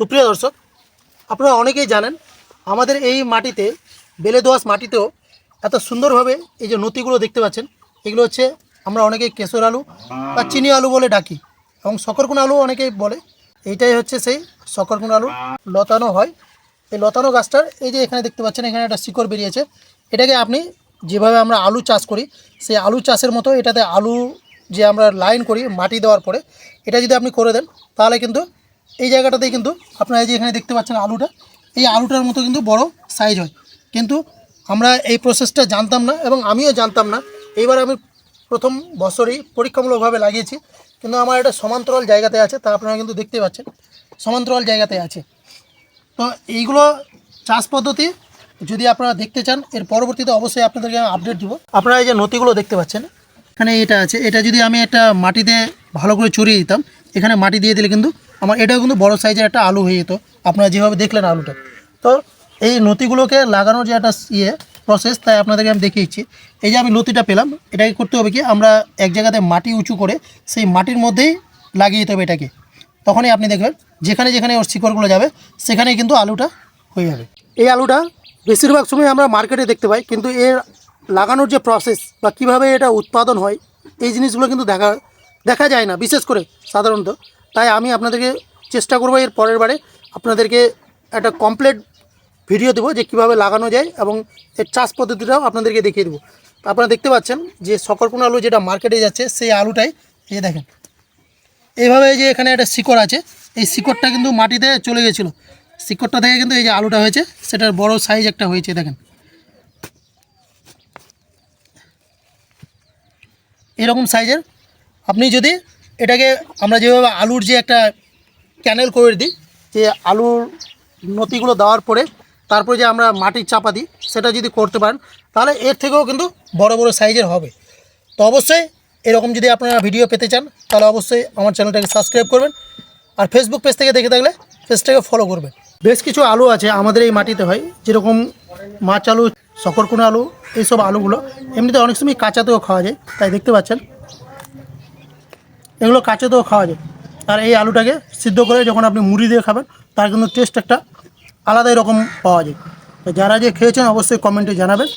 সুপ্রিয় দর্শক, আপনারা অনেকেই জানেন, আমাদের এই মাটিতে বেলে দোয়াশ মাটিতেও এত সুন্দরভাবে এই যে নতিগুলো দেখতে পাচ্ছেন, এগুলো হচ্ছে আমরা অনেকেই কেশর আলু বা চিনি আলু বলে ডাকি এবং সকরকুন আলু অনেকেই বলে। এইটাই হচ্ছে সেই সকরকুন আলু লতানো হয়। এই লতানো গাছটার এই যে এখানে দেখতে পাচ্ছেন, এখানে একটা শিকড় বেরিয়েছে। এটাকে আপনি যেভাবে আমরা আলু চাষ করি, সেই আলু চাষের মতো এটাতে আলু যে আমরা লাইন করি মাটি দেওয়ার পরে, এটা যদি আপনি করে দেন, তাহলে কিন্তু এই জায়গাটাতেই কিন্তু আপনারা এই যে এখানে দেখতে পাচ্ছেন আলুটা, এই আলুটার মতো কিন্তু বড় সাইজ হয়। কিন্তু আমরা এই প্রসেসটা জানতাম না এবং আমিও জানতাম না। এইবার আমি প্রথম বছরই পরীক্ষামূলকভাবে লাগিয়েছি। কিন্তু আমার এটা সমান্তরাল জায়গাতে আছে, তা আপনারা কিন্তু দেখতে পাচ্ছেন। সমান্তরাল জায়গাতে আছে। তো এইগুলো চাষ পদ্ধতি যদি আপনারা দেখতে চান, এর পরবর্তীতে অবশ্যই আপনাদেরকে আমি আপডেট দিব। আপনারা এই যে নথিগুলো দেখতে পাচ্ছেন, এখানে এটা আছে। এটা যদি আমি একটা মাটিতে ভালো করে চড়িয়ে দিতাম, এখানে মাটি দিয়ে দিলে কিন্তু আমার এটাও কিন্তু বড় সাইজের একটা আলু হয়ে যেত। আপনারা যেভাবে দেখলেন আলুটা। তো এই নথিগুলোকে লাগানোর যে একটা ইয়ে প্রসেস তাই আপনাদেরকে আমি দেখিয়েছি এই যে আমি লতিটা পেলাম, এটাকে করতে হবে কি, আমরা এক জায়গাতে মাটি উঁচু করে সেই মাটির মধ্যেই লাগিয়ে দিতে হবে এটাকে। তখনই আপনি দেখবেন, যেখানে যেখানে ওর শিকড়গুলো যাবে, সেখানেই কিন্তু আলুটা হয়ে যাবে। এই আলুটা বেশিরভাগ সময় আমরা মার্কেটে দেখতে পাই, কিন্তু এর লাগানোর যে প্রসেস বা কীভাবে এটা উৎপাদন হয়, এই জিনিসগুলো কিন্তু দেখা দেখা যায় না। বিশেষ করে সাধারণত তাই আমি আপনাদেরকে চেষ্টা করব এর পরের বারে আপনাদেরকে একটা কমপ্লিট ভিডিও দেবো যে কীভাবে লাগানো যায় এবং এর চাষ পদ্ধতিটাও আপনাদেরকে দেখিয়ে দেবো। আপনারা দেখতে পাচ্ছেন যে সকরকুন আলু যেটা মার্কেটে যাচ্ছে, সেই আলুটাই এই দেখেন। এইভাবে যে এখানে একটা শিকড় আছে, এই শিকড়টা কিন্তু মাটিতে চলে গেছিল। শিকড়টা থেকে কিন্তু এই যে আলুটা হয়েছে, সেটার বড় সাইজ একটা হয়েছে, দেখেন। এরকম সাইজের আপনি যদি এটাকে আমরা যেভাবে আলুর যে একটা ক্যানেল করে দিই, যে আলুর নতিগুলো দেওয়ার পরে তারপরে যে আমরা মাটির চাপা দিই, সেটা যদি করতে পারেন, তাহলে এর থেকেও কিন্তু বড় বড় সাইজের হবে। তো অবশ্যই এরকম যদি আপনারা ভিডিও পেতে চান, তাহলে অবশ্যই আমার চ্যানেলটাকে সাবস্ক্রাইব করবেন আর ফেসবুক পেজ থেকে দেখে থাকলে পেজটাকে ফলো করবেন। বেশ কিছু আলু আছে আমাদের এই মাটিতে হয় যেরকম মাছ আলু সকরকুনা আলু, এইসব আলুগুলো। এমনিতে অনেক সময় কাঁচাতেও খাওয়া যায়, তাই দেখতে পাচ্ছেন। এগুলো কাঁচাতেও খাওয়া যায়। আর এই আলুটাকে সিদ্ধ করে যখন আপনি মুড়ি দিয়ে খাবেন, তার কিন্তু টেস্ট একটা আলাদাই রকম পাওয়া যায়। যারা যে খেয়েছেন, অবশ্যই কমেন্টে জানাবেন।